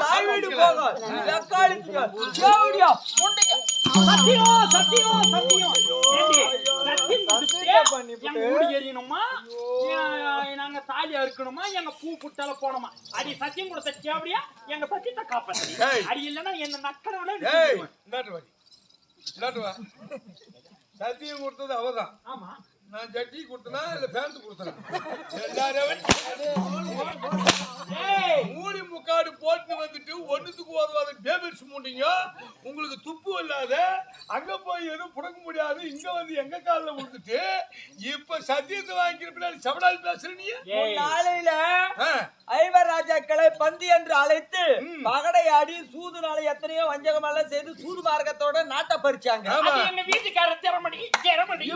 தாய் வீடு சத்தியம் எரியணுமா? நாங்க தாலி அறுக்கணுமா எங்க பூ புட்டால போனோமா? அடி சத்தியம் கொடுத்த தேவடியா எங்க சத்தியத்தை காப்பாத்து. அடி இல்லைன்னா என்ன நக்கடவுல சத்தியம் கொடுத்தது அவதான் ஆமா. நான் ஜட்டி கொடுத்தனா இல்ல பேண்ட் கொடுத்தனா? எல்லாரும் மூடி முக்காடு போட்டு வந்துட்டு ஒண்ணுத்துக்கு உதவாத பேபிள்ஸ் மூண்டிங்க உங்களுக்கு துப்பு இல்லாத அங்க போய் எதுவும் புடங்க முடியாது இங்க வந்து எங்க காலில் விழுந்துட்டு இப்ப சத்தியத்தை வாங்கிக்கிற பின்னாடி சவடால் பேசுற நீ? ஏய். நாளையில ஐவர் ராஜாக்களை பந்தி என்று அழைத்து. பகடையாடி சூது நாளை எத்தனையோ வஞ்சகம் எல்லாம் செய்து சூது மார்க்கத்தோட நாட்டை பறிச்சாங்க. வீட்டுக்காரர் திறமணி திறமணி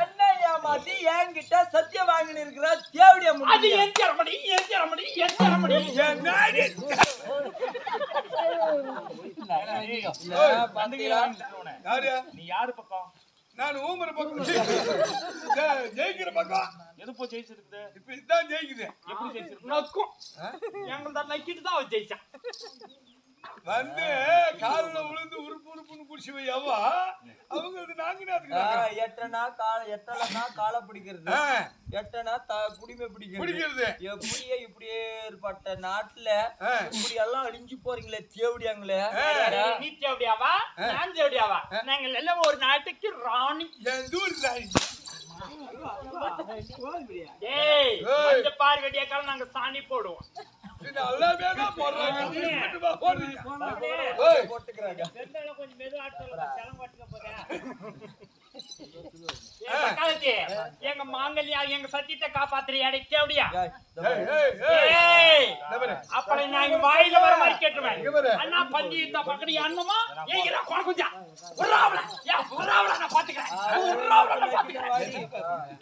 என்ன ஏமாத்தி என்கிட்ட சத்தியம் வாங்கி இருக்கிற தேவடியா அது என் நீ யாரு பக்கம்? நான் ஊமர பக்கம். ஜெயிக்கிற பக்கம். எது போ ஜெயிச்சிருக்குது? இப்ப இதுதான் ஜெயிக்குது. எப்படி ஜெயிச்சிருக்கு? நக்கும். எங்களை தான் நக்கிட்டு தான் அவன் ஜெயிச்சான் வந்து காலில் விழுந்து உறுப்பு உறுப்புன்னு குடிச்சு வை எட்டனா கால எட்டனா காலை பிடிக்கிறது. எட்டனா குடிமை பிடிக்கிறது. பிடிக்கிறது. எப்படியே இப்படியே ஏற்பட்ட நாட்டுல. இப்படி எல்லாம் அழிஞ்சு போறீங்களே தேவடியாங்களே. நீ தேவடியாவா? நான் தேவடியாவா? நாங்கள் எல்லாம் ஒரு நாட்டுக்கு ராணி. என் தூர் தாய் ஏய் ஏய். அந்த பார் வெடியாக்கால நாங்க சாணி போடுவோம். தான் போடுறாங்க. போடுறீங்க? போட்டுக்கிறாங்க. கொஞ்சம் மெதுவா எங்க மாங்கல்யா எங்க சத்தியத்தை காப்பாத்துறியா? பாரு. அப்படி நான் இங்க வாயில வர மாதிரி கேட்டுவேன். அண்ணா பந்தி இந்த பக்கடி அண்ணமா? ஏங்கிற குழக்குஞ்சா உர்றாவல யா உர்றாவல நான் பாத்துக்கிறேன். உர்றாவல நான் பாத்துக்கிறேன். இங்க பாரு.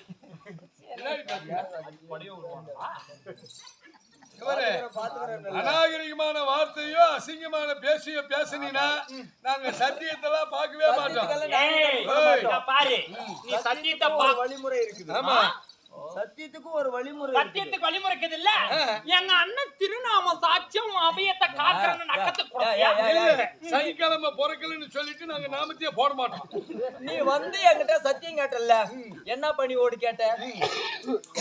அநாகரிகமான வார்த்தையோ அசிங்கமான பேசியோ பேசுனீனா நாங்க சத்தியத்தெல்லாம் பார்க்கவே மாட்டோம். பாரு. நீ சத்தியத்தை வழிமுறை இருக்குது. ஆமா. சத்தியத்துக்கும் ஒரு வழிமுறை சத்தியத்துக்கு வழிமுறைக்குது இல்ல? எங்க அண்ணன் திருநாம சாட்சியம் அபயத்தை காக்குறன்னு நக்கத்துக்கு சனிக்கிழமை பிறக்கலன்னு சொல்லிட்டு நாங்க நாமத்தையே போட மாட்டோம். நீ வந்து என்கிட்ட சத்தியம் கேட்டல்ல? என்ன பணி ஓடி கேட்ட?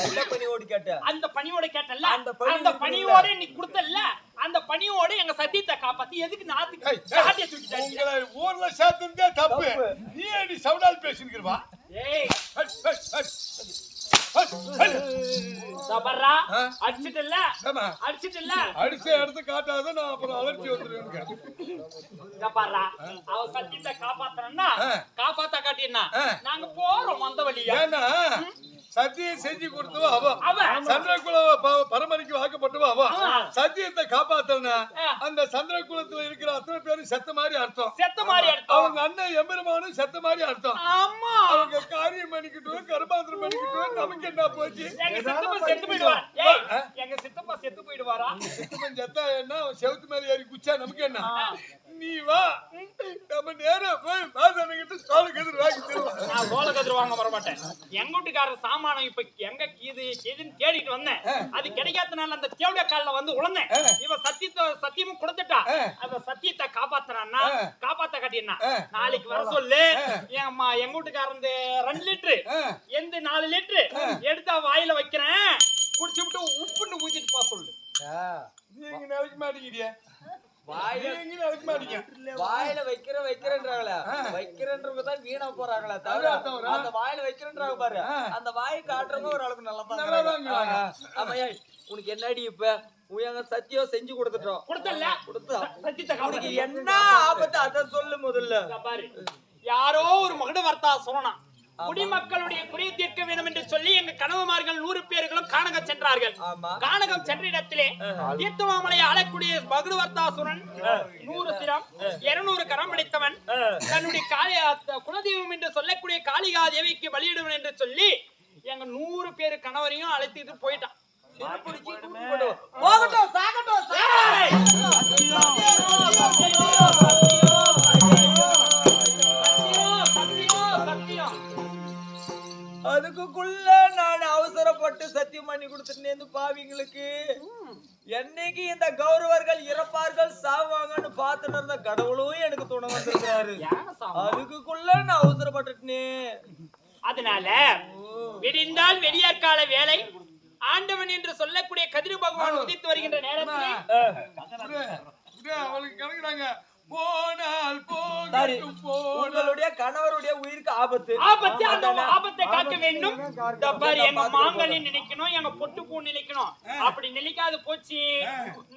என்ன பணி ஓடி கேட்ட? அந்த பணியோட கேட்டல அந்த பணி அந்த. பணியோட நீ கொடுத்தல்ல? அந்த பணியோட எங்க சத்தியத்தை காப்பாத்தி எதுக்கு நாத்துக்கு ஜாதியை தூக்கிட்டாங்க உங்களை ஊர்ல சேர்த்துருந்தே தப்பு. நீ அடி சவுடால் பேசிருக்கிறவா ஏய். சபர்ரா ஆ? அடிச்சிட்டல்ல ஆமா அடிச்சிட்டல்ல அடிச்ச காட்டாத நான் அப்புறம் அலர்ச்சி வந்துருவேன் சபர்ரா அவ சத்தியத்தை காப்பாத்தறன்னா. காப்பாத்தா காட்டினா. நாங்க போறோம் வந்த வழியா ஏன்னா சத்தியம் செஞ்சு கொடுத்தவ அவ. சந்திரகுல பரமரிக்கு வாக்கப்பட்டவ அவ. சத்தியத்தை காப்பாத்தனா அந்த சந்திரகுலத்துல இருக்கிற அத்தனை பேரும் செத்த மாதிரி அர்த்தம். செத்த மாதிரி எடுத்தோம் அவங்க அண்ணன் எம்பெருமானும் செத்த மாதிரி அர்த்தம். ஆமா. அவங்க காரியம் பண்ணிக்கிட்டோம் கர்மாந்திரம் பண்ணிக்கிட்டோம் நமக்கு என்ன போச்சு? எங்க சித்தப்பா செத்து போயிடுவார்? எங்க சித்தப்பா செத்து போயிடுவாரா? சித்தப்பன் செத்தா என்ன? செவுத்து மேல ஏறி குச்சா நமக்கு என்ன? நீ வா. நம்ம நேரம் போய் மாதவங்கிட்ட சோழ கதிர் வாங்கி தருவோம். நான் சோள கதிர் வாங்க வர மாட்டேன் எங்க வீட்டுக்காரர் சாமானம் இப்ப எங்க கீது கீதுன்னு தேடிட்டு வந்தேன். அது கிடைக்காதனால அந்த தேவடிய கால்ல வந்து உழந்தேன். இவன் சத்தியத்தை சத்தியமும் கொடுத்துட்டா. அந்த சத்தியத்தை காப்பாத்துறான்னா காப்பாத்த காட்டினா நாளைக்கு வர சொல்லு. அம்மா எங்க வீட்டுக்காரர் இந்த ரெண்டு லிட்டரு எந்த நாலு லிட்டரு எடுத்தா வாயில வைக்கிறேன். குடிச்சு விட்டு உப்புன்னு ஊத்திட்டு போ சொல்லு. நீங்க நினைக்க மாட்டேங்கிறிய வாயில வைக்கிற வைக்கிறேன்றாங்களே. வைக்கிறேன்றவங்க தான் வீணா போறாங்களே தவிர? அந்த வாயில வைக்கிறேன்றாங்க பாரு. அந்த வாயை காட்டுறவங்க ஒரு அளவுக்கு நல்லா தான் நல்லாதான் இருக்கிறாங்க. இருக்கிறாங்க. ஆ, ஆமா ஏய், உனக்கு என்னடி இப்ப? உயங்க சத்தியம் செஞ்சு கொடுத்துட்டோம். கொடுத்தல்ல. கொடுத்தா. சத்தியத்தை என்ன ஆபத்து? அத சொல்லு முதல்ல. யாரோ ஒரு மகட வர்த்தா சொல்லணும். குடிமக்களுடைய குறை தீர்க்க வேண்டும் என்று சொல்லி எங்க கணவன்மார்கள் நூறு பேர்களும் கானகம் சென்றார்கள். ஆமா. கானகம் சென்ற இடத்திலே தீர்த்தமாமலை ஆளக்கூடிய மகுடுவர்த்தாசுரன் நூறு சிரம் இருநூறு கரம் அடைத்தவன் தன்னுடைய காளி குலதெய்வம் என்று சொல்லக்கூடிய காளிகா தேவிக்கு பலியிடுவன் என்று சொல்லி எங்க நூறு பேர் கணவரையும் அழைத்துட்டு போயிட்டான். போகட்டும் சாகட்டும் அதுக்குள்ள நான் அவசரப்பட்டு சத்தியம் பண்ணி கொடுத்துட்டேன் பாவிங்களுக்கு. என்னைக்கு இந்த கௌரவர்கள் இறப்பார்கள் சாவாங்கன்னு பார்த்துட்டு இருந்த கடவுளும் எனக்கு துணை சாமம். அதுக்குள்ள நான் அவசரப்பட்டுட்டேனே. அதனால விடிந்தால் வெடியாக்கால வேலை ஆண்டவன் என்று சொல்லக்கூடிய கதிர் பகவான் உதித்து வருகின்ற நேரத்தில் புரிய, புரிய, அவளுக்கு கிளக்குறாங்க போனால் சாரி போகட்டும் போனால் உங்களுடைய கணவருடைய உயிருக்கு ஆபத்து. ஆபத்து அந்த ஆபத்தை காக்க வேண்டும். இந்த பாரு எங்க மாங்கனி நினைக்கணும் எங்க பொட்டு பூ நினைக்கணும் அப்படி நினைக்காத போச்சு.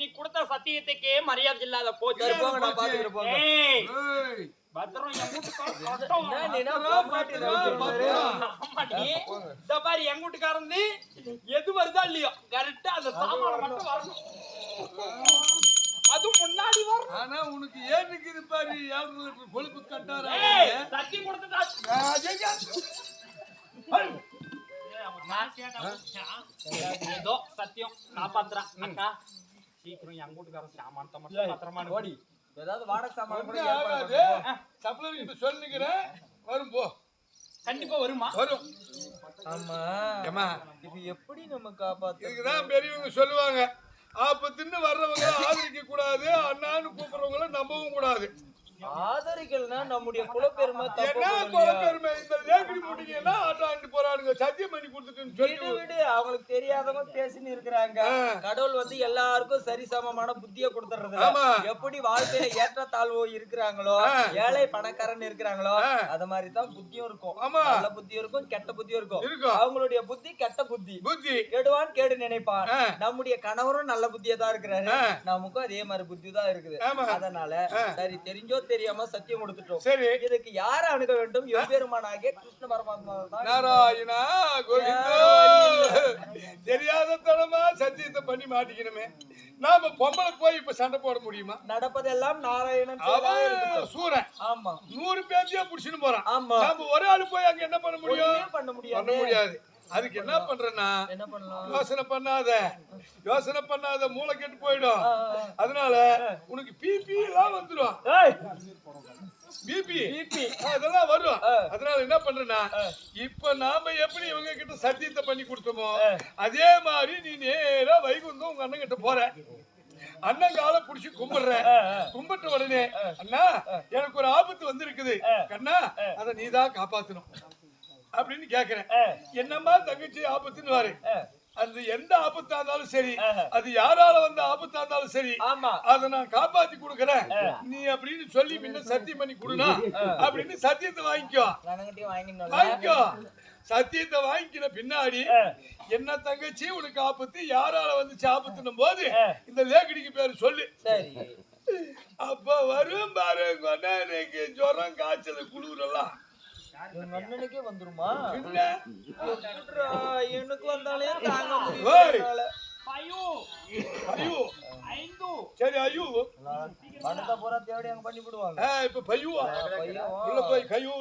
நீ கொடுத்த சத்தியத்துக்கே மரியாதை இல்லாத போச்சு. சரி, போங்க நான் பாத்துக்கிறேன் போங்க. ஏய். ஏய், பத்திரம் என் வீட்டுக்காரன் கஷ்டம். என்ன நீ என்ன பாப்பாட்டி ரவுத்துறாரு? ஆமாடி. இந்த பாரு எங்க வீட்டுக்காரன் வந்து எது வருதோ இல்லையோ கரெக்டா அந்த சாமான மட்டும் வரணும். அதுவும் முன்னாடி வரணும். ஆனா உனக்கு ஏன் நிக்குது பாரு? ஏழு லிட்டர் கொழுப்பு கட்டாரா? ஏய், சத்தியம் ஏதோ சத்தியம் காப்பாத்துறான் அக்கா சீக்கிரம் எங்க வீட்டுக்காரன் சாமானத்தை மட்டும் பத்திரமா அனுப்பு. ஓடி ஏதாவது வாடகை சாமான் கூட ஏற்பாடு. சப்ளர் கிட்ட சொல்லிக்கிறேன் வரும் போ கண்டிப்பா வருமா வரும் ஆமா ஏமா இது எப்படி நம்ம காப்பாத்து இதுக்குதான் பெரியவங்க சொல்லுவாங்க ஆபத்துன்னு வர்றவங்க ஆதரிக்க கூடாது அண்ணான்னு கூப்பிடுறவங்கள நம்பவும் கூடாது ஆதரிக்கலனா நம்முடைய குலப்பெருமை தப்பு என்ன இல்லையா? குழப்பெருமை இந்த லேக்கடி மூட்டிங்கன்னா ஆட்டாண்டு போறானுங்க சத்தியம் பண்ணி கொடுத்துட்டுன்னு விடு அவங்களுக்கு தெரியாதவங்க பேசின்னு இருக்கிறாங்க. கடவுள் வந்து எல்லாருக்கும் சரிசமமான புத்திய கொடுத்துறது. எப்படி வாழ்க்கையில ஏற்றத்தாழ்வு இருக்கிறாங்களோ ஆ. ஏழை பணக்காரன் இருக்கிறாங்களோ. அத மாதிரி தான் புத்தியும் இருக்கும். நல்ல புத்தியும் இருக்கும் கெட்ட புத்தியும் இருக்கும். அவங்களுடைய புத்தி கெட்ட புத்தி புத்தி கெடுவான் கேடு நினைப்பான். நம்முடைய கணவரும் நல்ல புத்தியா தான் இருக்கிறாரு. நமக்கும் அதே மாதிரி புத்தி தான் இருக்குது. அதனால. சரி தெரிஞ்சோ தெரியாம சத்தியம் கொடுத்துட்டோம். சரி. இதுக்கு யார அணுக வேண்டும்? எவ்வெருமானாகிய கிருஷ்ண பரமாத்மா நாராயணா தெரியாத தனமா சத்தியத்தை பண்ணி மாட்டிக்கணுமே. நாம பொம்பளை போய் இப்ப சண்டை போட முடியுமா? நடப்பதெல்லாம் நாராயணன். சூரன். ஆமா. நூறு பேர்த்தையும் புடிச்சுன்னு போறான். ஆமா. நாம ஒரு ஆளு போய் அங்க என்ன பண்ண முடியும்? பண்ண பண்ண முடியாது. முடியாது. அதுக்கு என்ன பண்றேன்னா யோசனை பண்ணாத. யோசனை பண்ணாத மூளை கெட்டு போயிடும். அதனால உனக்கு பிபி எல்லாம் வந்துடும் பிபி. அதெல்லாம் வரும். அதனால என்ன பண்றேன்னா இப்ப நாம எப்படி இவங்க கிட்ட சத்தியத்தை பண்ணி கொடுத்தோமோ. அதே மாதிரி நீ நேரா வைகுந்தம் உங்க அண்ணன் கிட்ட போற. அண்ணன் காலை புடிச்சு கும்பிடுற. கும்பிட்ட உடனே அண்ணா எனக்கு ஒரு ஆபத்து வந்திருக்குது. கண்ணா அத நீதான் காப்பாத்தணும். அப்படின்னு கேக்குறேன். என்னம்மா தங்கச்சி ஆபத்துன்னு வாரு. அது எந்த ஆபத்தா இருந்தாலும் சரி. அது யாரால வந்த ஆபத்தா இருந்தாலும் சரி ஆமா. அத நான் காப்பாத்தி கொடுக்கறேன். நீ அப்படின்னு சொல்லி முன்ன சத்தியம் பண்ணி கொடுனா அப்படின்னு சத்தியத்தை வாங்கிக்கோ. வாங்கிக்கோ. சத்தியத்தை வாங்கிக்கிற பின்னாடி என்ன தங்கச்சி உனக்கு ஆபத்து யாரால வந்துச்சு ஆபத்துன்னும் போது இந்த லேக்கடிக்கு பேரு சொல்லு. சரி. அப்ப வரும் பாரு எனக்கு ஜுரம் காய்ச்சல் குளிரெல்லாம் எங்க அண்ணனுக்கே வந்துருமா? எனக்கு வந்தாலே தாங்க. முடியல சரி ஐயோ. பணத்தை பூரா தேடி அங்க பண்ணி விடுவாங்க. ஆ, இப்ப பையுவா? பையன். உள்ள போய் கையோ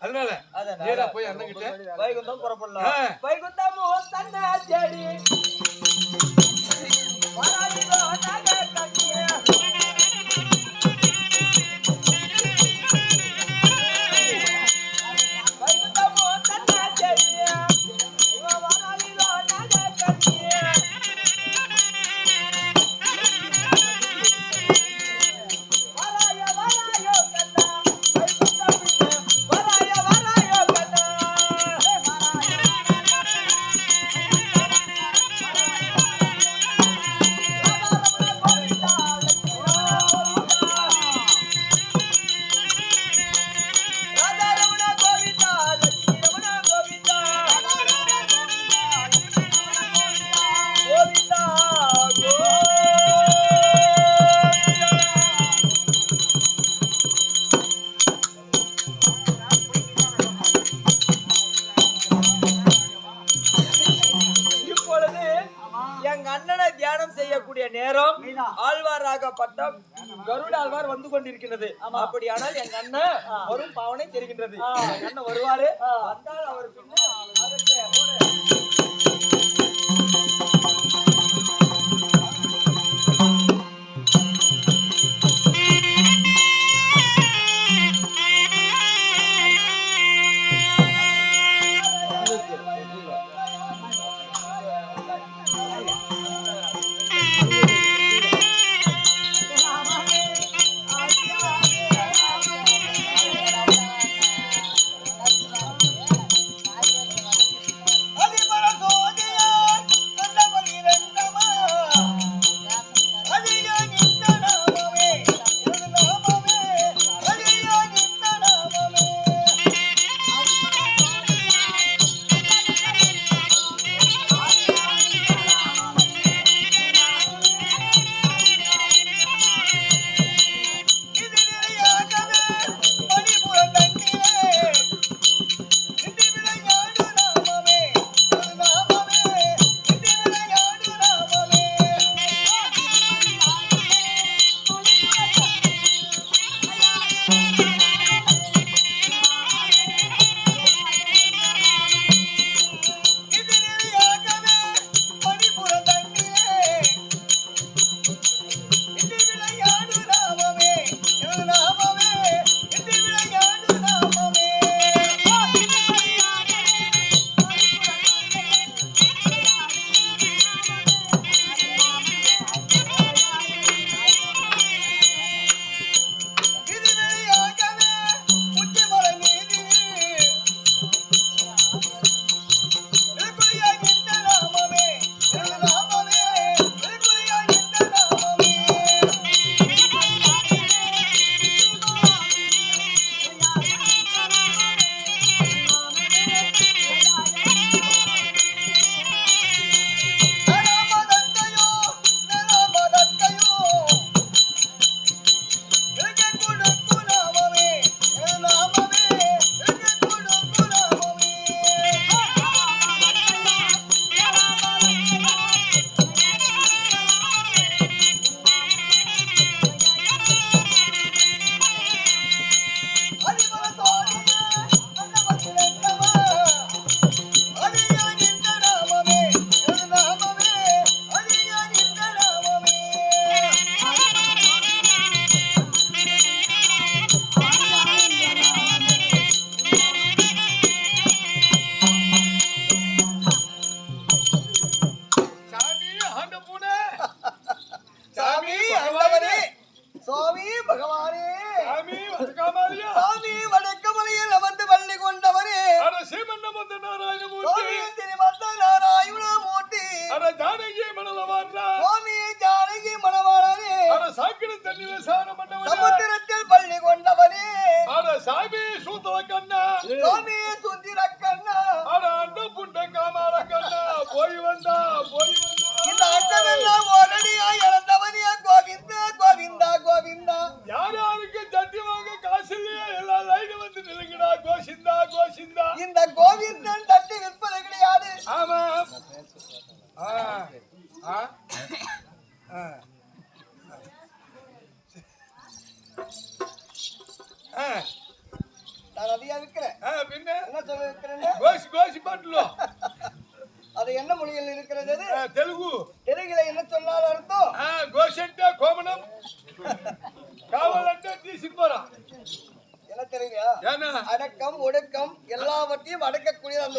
அதனால அதனால நேரா போய் அண்ணன் கிட்ட வைகுந்தம் புறப்படலாம். ஓ தன்னை அப்படியானால் எங்க அண்ணன் வரும் பாவனை தெரிகின்றது. எங்க அண்ணன் வருவாரு. வந்தால்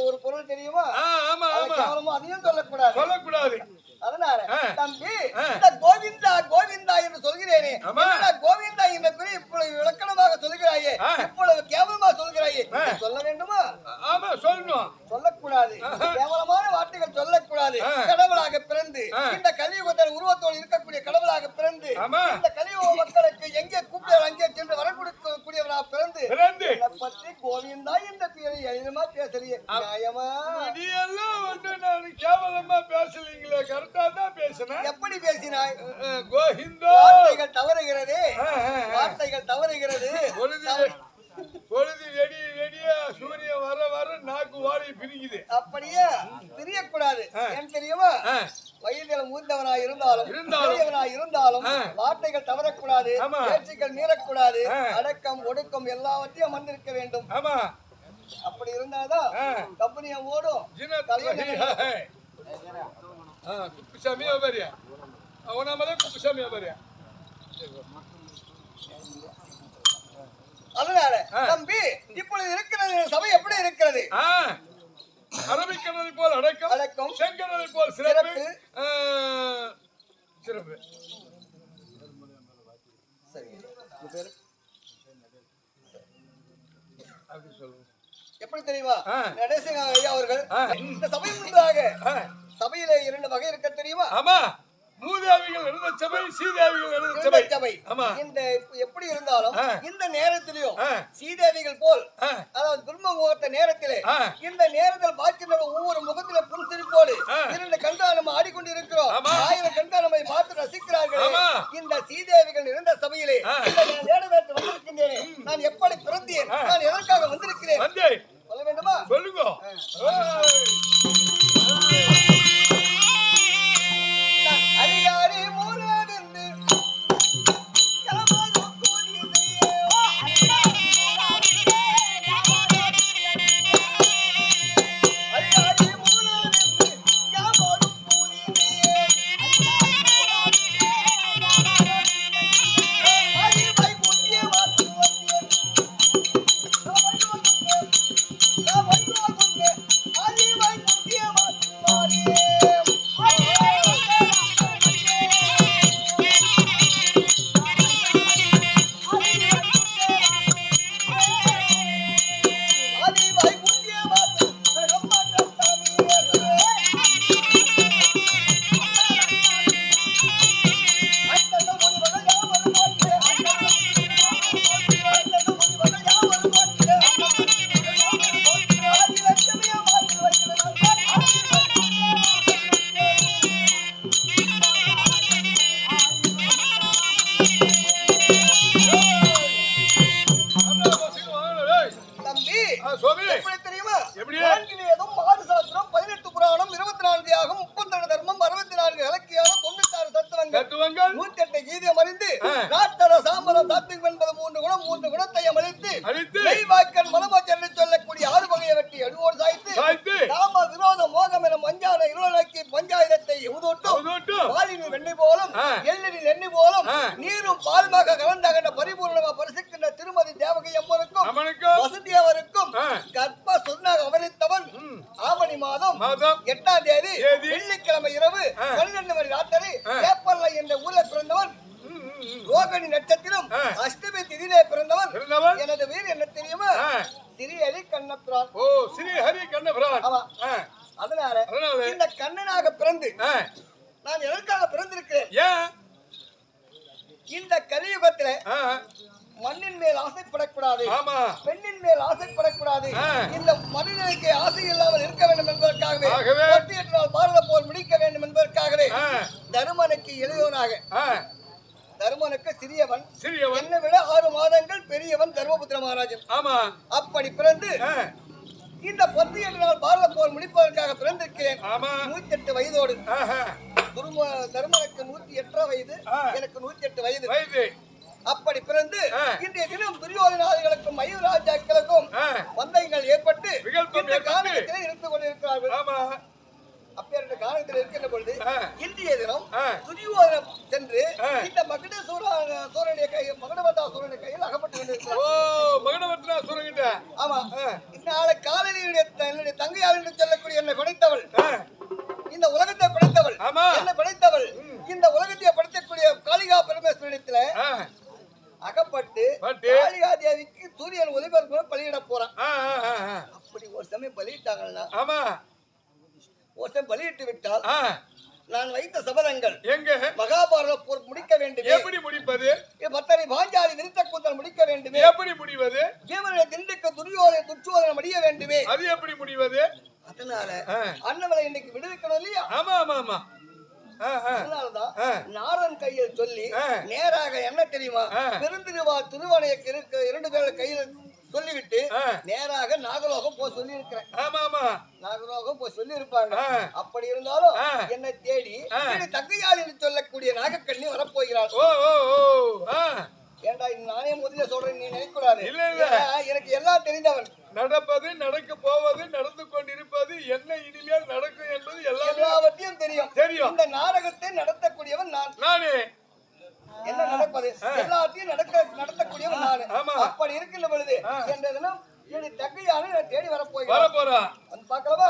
ஒரு பொருள் தெரியுமா ஆ, ஆமா அது ஆமா கேவலமா அதையும் சொல்லக்கூடாது சொல்லக்கூடாது அதனால ஆ. தம்பி ஆ. இந்த கோவிந்தா கோவிந்தா என்று சொல்கிறேனே கோவிந்தா என்ற இப்பொழுது விளக்கணமாக சொல்கிறாயே. இப்பொழுது கேவலமா சொல்கிறாயே சொல்ல வேண்டுமா ஆமா சொல்லணும் சொல்லக்கூடாது. கேவலமான வார்த்தைகள் சொல்லக்கூடாது. கடவுளாக பிறந்து. இந்த கலியுகத்தில் உருவத்தோடு இருக்கக்கூடிய கடவுளாக பிறந்து. இந்த கலியுக மக்களுக்கு எங்கே கூப்பிட்டால் அங்கே சென்று வர கொடுக்கக்கூடியவனாக பிறந்து பிறந்து என்னை பற்றி கோவிந்தா என்ற பெயரை எழுதமா பேசுறியே நியாயமா நீ எல்லாம் வந்து நான் கேவலமா பேசலீங்களே கரெக்டா தான் பேசினேன் எப்படி பேசினாய் கோவிந்தோ வார்த்தைகள் தவறுகிறது. வார்த்தைகள் தவறுகிறது பொழுது பொழுது வெடி வெடிய சூரியன் வர வர நாக்கு பிரிக்குது அப்படியே பிரியக்கூடாது. ஏன் தெரியுமா வயதில் மூத்தவனாய் இருந்தாலும். பெரியவனாய் இருந்தாலும். வார்த்தைகள் தவறக்கூடாது. பேச்சுக்கள் மீறக்கூடாது. அடக்கம் ஒடுக்கம் எல்லாவற்றையும் அமர்ந்திருக்க வேண்டும் ஆமா அப்படி இருந்தாதான். கம்பெனியை ஓடும் குப்புசாமி வியாபாரி அவனாமலே குப்புசாமி வியாபாரி அதனால தம்பி இப்பொழுது இருக்கிறது சபை எப்படி இருக்கிறது? அரபிக்கடலை போல் அடக்கம் அடக்கம் செங்கடலை போல் சிறப்பு சிறப்பு. எப்படி தெரியுமா? நடேசிங்க ஐயா அவர்கள் இந்த சபை முன்பாக சபையில இரண்டு வகை இருக்க தெரியுமா? ஆமா. மூதேவிகள் எழுத சபை சீதேவிகள் எழுத இரண்டு சபை. சபை. ஆமா. இந்த எப்படி இருந்தாலும். இந்த நேரத்திலையும். சீதேவிகள் போல் ஆ, அதாவது துர்ம முகத்த நேரத்திலே ஆ. இந்த நேரத்தில் பார்க்கின்ற ஒவ்வொரு முகத்தில புன்சிரிப்போடு. இரண்டு கண்கள் நம்ம ஆடிக்கொண்டு இருக்கிறோம். ஆயிரம் கண்கள் நம்மை பார்த்து ரசிக்கிறார்கள். இந்த சீதேவிகள் இருந்த சபையிலே நான் வந்திருக்கின்றேன். நான் எப்படி பிறந்தேன். நான் எதற்காக வந்திருக்கிறேன்? வந்து சொல்ல வேண்டுமா? சொல்லுங்க. ஊரில் பிறந்தவன். எனது வீர் என்ன தெரியுமா? ஆ. சிறியலி கண்ணப்பிரான் ஓ ஸ்ரீ ஹரி கண்ணபிரான் ஆமா அதனால அதனால. இந்த கண்ணனாக பிறந்து நான் எதற்காக பிறந்திருக்கிறேன். ஏன்? இந்த கலியுகத்துல மண்ணின் மேல் ஆசைப்படக்கூடாது. பெண்ணின் மேல் ஆசைப்படக்கூடாது. இந்த மனிதனுக்கு ஆசை இல்லாமல் இருக்க வேண்டும் என்பதற்காகவே பாரத போர் முடிக்க வேண்டும் என்பதற்காகவே தருமனுக்கு எளியவனாக ஆ, தருமனுக்கு சிறியவன். சிறியவன். என்னை விட ஆறு மாதங்கள் பெரியவன் தர்மபுத்திர மகாராஜன். ஆமா. அப்படி பிறந்து இந்த பத்து எட்டு நாள் பாரத போர் முடிப்பதற்காக பிறந்திருக்கிறேன். ஆமா. நூத்தி எட்டு வயதோடு துரும தருமனுக்கு நூத்தி எட்டரை வயது. எனக்கு நூத்தி எட்டு வயது. வயது. அப்படி பிறந்து. இன்றைய தினம் துரியோதனாதிகளுக்கும் மயூராஜாக்களுக்கும் ஆ, வந்தைகள் ஏற்பட்டு இந்த. காரணத்திலே இருந்து கொண்டிருக்கிறார்கள். ஆமா. அப்பேற்பட்ட காரணத்தில் இருக்கின்ற பொழுது. இன்றைய தினம். துரியோதனம் சென்று. இந்த மகட சூரனுடைய கை மகடவதா சூரனுடைய கையில் அகப்பட்டு ஓ கொண்டிருக்கிறார் மகனவர்த்தனா சொல்லுங்கிட்ட ஆமா ஆ. நாளை காலையில் என்னுடைய த- என்னுடைய தங்கையார் என்று சொல்லக்கூடிய என்னை படைத்தவள் இந்த உலகத்தை படைத்தவள் ஆமா. என்னை படைத்தவள் இந்த உலகத்தை படைத்தக்கூடிய காளிகா பரமேஸ்வரனிடத்துல ஆ, அகப்பட்டு பட்டு. காளிகா தேவிக்கு சூரியன் ஒளிபரப்பு பலியிட போறான். அப்படி ஒரு சமயம் பலியிட்டாங்கன்னா ஆமா ஒரு சமயம் பலியிட்டு விட்டால் நான் வைத்த சபதங்கள். எங்க? மகாபாரத போர் முடிக்க வேண்டுமே. எப்படி முடிப்பது? பத்தனை பாஞ்சாலி விருத்த கூந்தல் முடிக்க வேண்டுமே. எப்படி முடிவது? பீமனுடைய திண்டுக்கு துரியோதனை துச்சோதனை முடிய வேண்டுமே. அது எப்படி முடிவது? அதனால. அண்ணவரை இன்னைக்கு விடுவிக்கணும் இல்லையா? ஆமா ஆமா ஆமா. நாரன் கையில் சொல்லி. நேராக என்ன தெரியுமா. பெருந்திருவா திருவனைய இருக்க இரண்டு பேர் கையில் சொல்லிவிட்டு. நேராக நாகலோகம் போய் சொல்லி இருக்கிறேன் ஆமா ஆமா நாகலோகம் போய் சொல்லி இருப்பாங்க. அப்படி இருந்தாலும். என்னை தேடி தங்கையால் என்று சொல்லக்கூடிய நாகக்கண்ணி வரப்போகிறாள். ஓ ஓ ஓ. ஏண்டா நானே முதல்ல சொல்றேன் நீ நினைக்கூடாது இல்ல, இல்ல. எனக்கு எல்லாம் தெரிந்தவன். நடப்பது நடக்க போவது நடந்து கொண்டிருப்பது என்ன இனிமேல் நடக்கும் என்பது எல்லாமே எல்லாவற்றையும் தெரியும். தெரியும். இந்த நாடகத்தை நடத்தக்கூடியவன் நான். நானே. என்ன நடப்பது? எல்லாத்தையும் நடக்க நடத்தக்கூடிய ஒரு நாள் அப்படி இருக்கின்ற பொழுது என்ற தினம் என்னுடைய தங்கையான தேடி வரப்போகிறேன். வரப்போறான் வந்து பார்க்கலாமா?